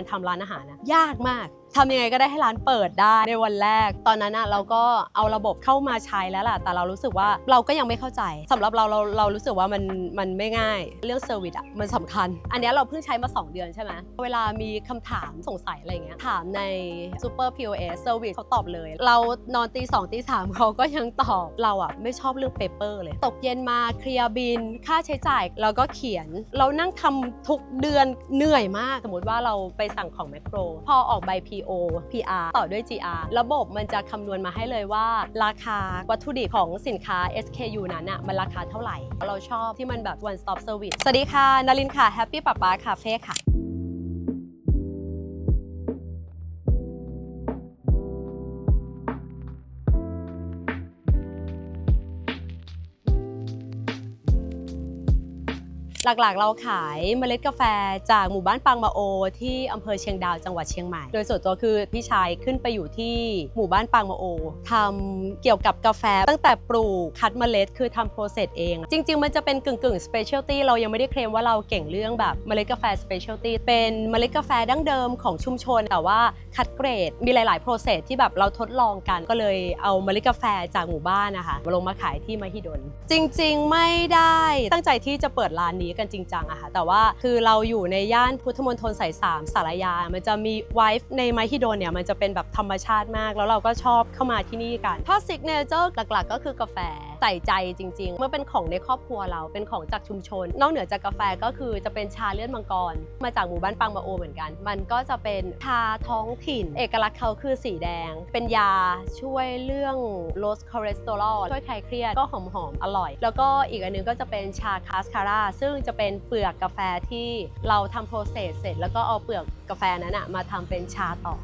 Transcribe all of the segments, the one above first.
การทำร้านอาหารนะยากมาก ทำยังไงก็ได้ให้ร้านเปิดได้ในวันแรก ตอนนั้นอะเราก็เอาระบบเข้ามาใช้แล้วล่ะ แต่เรารู้สึกว่าเราก็ยังไม่เข้าใจสำหรับเราเราเรารู้สึกว่ามันมันไม่ง่าย เรื่องเซอร์วิสอะมันสำคัญ อันนี้เราเพิ่งใช้มา 2 เดือนใช่ไหมเวลามีคำถามสงสัยอะไรเงี้ยถามใน Super POS Service เขาตอบเลย เรานอนตีสองตีสามเขาก็ยังตอบเราอะไม่ชอบเรื่องเปเปอร์เลย ตกเย็นมาเคลียร์บิน ค่าใช้จ่ายเราก็เขียน เรานั่งทำทุกเดือนเหนื่อยมากสมมติว่าเราไปสั่งของแมคโครพอออกใบพี PO PR ต่อด้วย GR ระบบมันจะคำนวณมาให้เลยว่า ราคาวัตถุดิบของสินค้า SKU นั้นอะมันราคาเท่าไหร่ เราชอบที่มันแบบ one stop service สวัสดีค่ะนารินค่ะ Happy ป๊าป๊าคาเฟ่ค่ะ หลักๆเราขายเมล็ดกาแฟจากหมู่บ้านปังมาโอ ที่อำเภอเชียงดาวจังหวัดเชียงใหม่ โดยส่วนตัวคือพี่ชายขึ้นไปอยู่ที่หมู่บ้านปังมาโอทำเกี่ยวกับกาแฟตั้งแต่ปลูกคัดเมล็ดคือทำโปรเซสเอง จริง ๆ มันจะเป็นกึ่งกึ่งสเปเชียลตี้เรายังไม่ได้เคลมว่าเราเก่งเรื่องแบบเมล็ดกาแฟสเปเชียลตี้เป็นเมล็ดกาแฟดั้งเดิมของชุมชน แต่ว่าคัดเกรดมีหลายๆโปรเซสที่แบบเราทดลองกันก็เลยเอาเมล็ดกาแฟจากหมู่บ้านนะคะมาลงมาขายที่มหิดล จริง ๆ ไม่ได้ตั้งใจที่จะเปิดร้านนี้กันจริงจังอะค่ะแต่ว่าคือเราอยู่ในย่านพุทธมณฑลสายสามสารยา มันจะมีไวฟ์ในไมฮิโดนเนี่ยมันจะเป็นแบบธรรมชาติมาก แล้วเราก็ชอบเข้ามาที่นี่กันถ้าซิกเนเจอร์หลักๆ ก็คือกาแฟ ใส่ใจจริง ๆ เมื่อเป็นของในครอบครัวเราเป็นของจากชุมชน นอกเหนือจากกาแฟก็คือจะเป็นชาเลือดมังกร มาจากหมู่บ้านปังมาโอเหมือนกัน มันก็จะเป็นชาท้องถิ่น เอกลักษณ์เขาคือสีแดง เป็นยาช่วยเรื่องลดคอเลสเตอรอลช่วยคลายเครียดก็หอมๆอร่อย แล้วก็อีกอันหนึงก็จะเป็นชาคาสคาร่าซึ่งจะเป็นเปลือกกาแฟที่เราทำโปรเซสเสร็จ แล้วก็เอาเปลือกกาแฟนั้นอะมาทำเป็นชาต่อ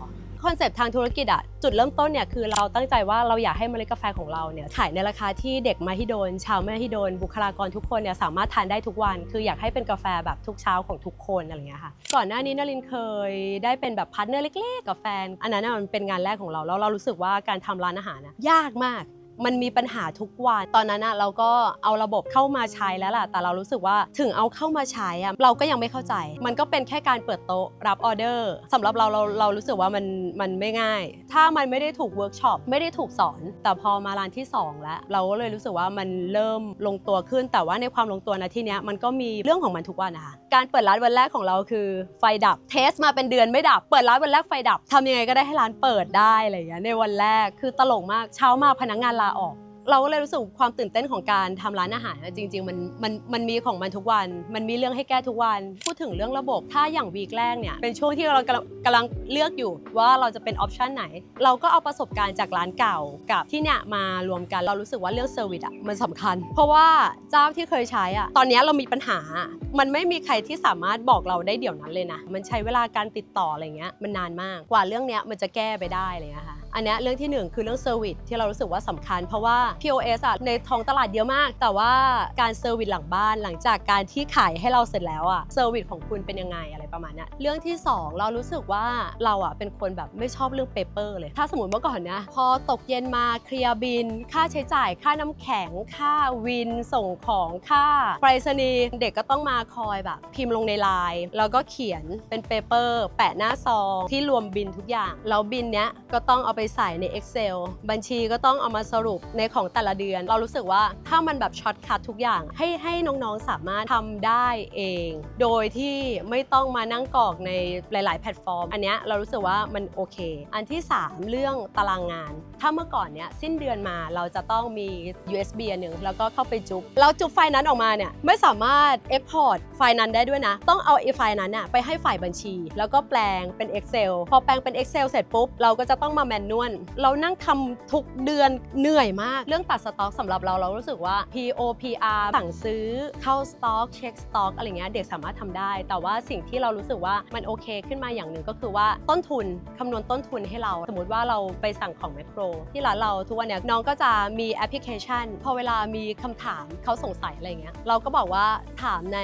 อนเซปต์ทางธุรกิจอะจุดเริ่มต้นเนี่ยคือเราตั้งใจว่าเราอยากให้เมล็ดกาแฟของเราเนี่ยขายในราคาที่เด็กมาฮิโดน ชาวแม่ฮิโดน บุคลากรทุกคนเนี่ยสามารถทานได้ทุกวัน คืออยากให้เป็นกาแฟแบบทุกเช้าของทุกคนอะไรเงี้ยค่ะก่อนหน้านี้นลินเคยได้เป็นแบบพาร์ทเนอร์เล็กๆกับแฟน อันนั้นน่ะมันเป็นงานแรกของเราแล้วเรารู้สึกว่าการทำร้านอาหารนะยากมาก มันมีปัญหาทุกวัน ตอนนั้นอะเราก็เอาระบบเข้ามาใช้แล้วล่ะ แต่เรารู้สึกว่าถึงเอาเข้ามาใช้อะเราก็ยังไม่เข้าใจ มันก็เป็นแค่การเปิดโต๊ะรับออเดอร์สำหรับเราเราเรารู้สึกว่ามันมันไม่ง่าย ถ้ามันไม่ได้ถูกเวิร์กช็อปไม่ได้ถูกสอน แต่พอมาร้านที่ 2 แล้ว เราก็เลยรู้สึกว่ามันเริ่มลงตัวขึ้น แต่ว่าในความลงตัวนะที่เนี้ยมันก็มีเรื่องของมันทุกวันนะคะการเปิดร้านวันแรกของเราคือไฟดับเทสมาเป็นเดือนไม่ดับ เปิดร้านวันแรกไฟดับทำยังไงก็ได้ให้ร้านเปิดได้อะไรอย่างเงี้ยในวันแรกคือตลกมากเช้ามาพนักงานลาออก เราก็เลยรู้สึกความตื่นเต้นของการทำร้านอาหารจริง ๆ มันมันมันมีของมันทุกวัน มันมีเรื่องให้แก้ทุกวัน พูดถึงเรื่องระบบ ถ้าอย่างวีคแรกเนี่ยเป็นช่วงที่เรากำลังกำลังเลือกอยู่ว่าเราจะเป็นออปชันไหน เราก็เอาประสบการณ์จากร้านเก่ากับที่เนี่ยมารวมกันเรารู้สึกว่าเรื่องเซอร์วิสอะมันสำคัญ เพราะว่าเจ้าที่เคยใช้อะตอนนี้เรามีปัญหา มันไม่มีใครที่สามารถบอกเราได้เดี๋ยวนั้นเลยนะมันใช้เวลาการติดต่ออะไรเงี้ยมันนานมากกว่าเรื่องเนี้ยมันจะแก้ไปได้อะไรเลยนะคะ อันนี้เรื่องที่หนึ่งคือเรื่องเซอร์วิสที่เรารู้สึกว่าสำคัญ เพราะว่า POS อะในท้องตลาดเยอะมาก แต่ว่าการเซอร์วิสหลังบ้านหลังจากการที่ขายให้เราเสร็จแล้วอะเซอร์วิสของคุณเป็นยังไงอะไรประมาณนี้เรื่องที่สองเรารู้สึกว่าเราอะเป็นคนแบบไม่ชอบเรื่องเปเปอร์เลย ถ้าสมมติเมื่อก่อนเนี่ยพอตกเย็นมาเคลียร์บิน ค่าใช้จ่ายค่าน้ำแข็ง ค่าวินส่งของค่าไปรษณีย์เด็กก็ต้องมาคอยแบบ พิมพ์ลงในไลน์แล้วก็เขียนเป็นเปเปอร์แปะหน้าซองที่รวมบินทุกอย่างแล้วบินเนี้ยก็ต้องเอาไปใส่ใน Excel บัญชีก็ต้องเอามาสรุปในของแต่ละเดือน เรารู้สึกว่าถ้ามันแบบช็อตคัททุกอย่าง ให้ให้น้องๆสามารถทำได้เอง โดยที่ไม่ต้องมานั่งกรอกในหลาย ๆ แพลตฟอร์ม อันเนี้ยเรารู้สึกว่ามันโอเค อันที่ 3 เรื่องตารางงาน ถ้าเมื่อก่อนเนี้ยสิ้นเดือนมาเราจะต้องมี USB อันหนึ่งแล้วก็เข้าไปจุ๊บเราจุ๊บไฟล์นั้นออกมาเนี่ยไม่สามารถ Export ไฟล์นั้นได้ด้วยนะ ต้องเอาไอไฟล์นั้นน่ะไปให้ฝ่ายบัญชี แล้วก็แปลงเป็น Excel พอแปลงเป็น Excel เสร็จปุ๊บเราก็จะต้องมาแมนนวล เรานั่งทำทุกเดือนเหนื่อยมาก เรื่องตัดสต็อกสำหรับเราเรารู้สึกว่า POPR สั่งซื้อเข้าสต็อกเช็คสต็อกอะไรเงี้ยเด็กสามารถทำได้ แต่ว่าสิ่งที่เรารู้สึกว่ามันโอเคขึ้นมาอย่างหนึ่งก็คือว่าต้นทุนคำนวณต้นทุนให้เรา สมมติว่าเราไปสั่งของแมคโครที่ร้านเราทุกวันเนี้ยน้องก็จะมีแอปพลิเคชัน พอเวลามีคำถามเขาสงสัยอะไรเงี้ยเราก็บอกว่าถามใน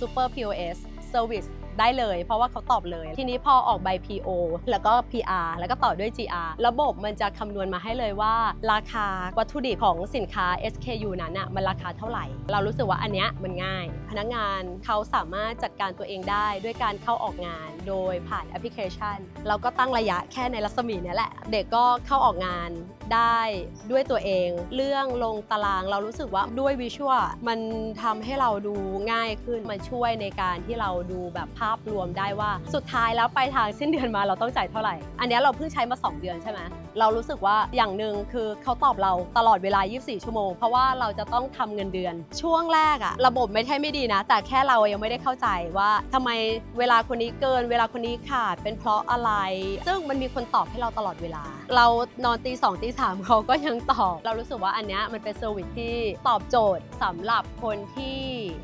Super POS Service ได้เลย เพราะว่าเขาตอบเลย ทีนี้พอออกใบ PO แล้วก็ PR แล้วก็ต่อด้วย GR ระบบมันจะคำนวณมาให้เลยว่า ราคาวัตถุดิบของสินค้า SKU นั้นอะมันราคาเท่าไหร่ เรารู้สึกว่าอันเนี้ยมันง่าย พนักงานเขาสามารถจัดการตัวเองได้ด้วยการเข้าออกงาน โดยผ่านแอปพลิเคชัน เราก็ตั้งระยะแค่ในรัศมีนี้แหละ เด็กก็เข้าออกงานได้ด้วยตัวเอง เรื่องลงตารางเรารู้สึกว่าด้วยวิชวลมันทำให้เราดูง่ายขึ้น มันช่วยในการที่เราดูแบบภาพรวมได้ว่าสุดท้ายแล้วปลายทางสิ้นเดือนมาเราต้องจ่ายเท่าไหร่ อันนี้เราเพิ่งใช้มา 2 เดือนใช่ไหมเรารู้สึกว่าอย่างหนึ่งคือเขาตอบเราตลอดเวลา 24 ชั่วโมง เพราะว่าเราจะต้องทำเงินเดือน ช่วงแรกอะระบบไม่ใช่ไม่ดีนะ แต่แค่เรายังไม่ได้เข้าใจว่าทำไมเวลาคนนี้เกิน เวลาคนนี้ขาดเป็นเพราะอะไร ซึ่งมันมีคนตอบให้เราตลอดเวลา เรานอนตีสองตีสามเขาก็ยังตอบ เรารู้สึกว่าอันนี้มันเป็นเซอร์วิสที่ตอบโจทย์สำหรับคนที่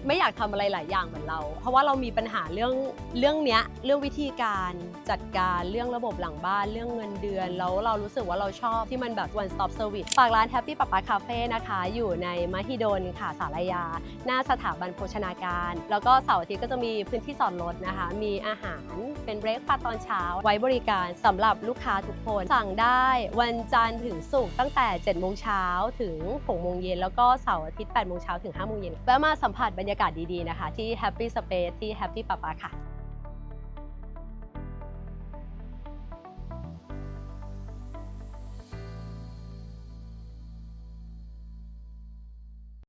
ไม่อยากทำอะไรหลายอย่างเหมือนเรา เพราะว่าเรามีปัญหาเรื่องเรื่องเนี้ยเรื่องวิธีการจัดการเรื่องระบบหลังบ้านเรื่องเงินเดือน แล้วเรารู้สึกว่าเราชอบที่มันแบบ one stop service ฝากร้าน Happy Papa Cafe นะคะ อยู่ในมหิดลค่ะสารยา หน้าสถาบันโภชนาการ แล้วก็เสาร์อาทิตย์ก็จะมีพื้นที่จอดรถนะคะ มีอาหารเป็นเบรกฟาตอนเช้า ไว้บริการสำหรับลูกค้าทุกคน สั่งได้วันจันทร์ถึงศุกร์ตั้งแต่7โมงเช้าถึง6โมงเย็นแล้วก็เสาร์อาทิตย์8โมงเช้าถึง5โมงเย็นแวะมาสัมผัสบรรยากาศดีๆนะคะ ที่ Happy Space ที่ Happy Papa ค่ะ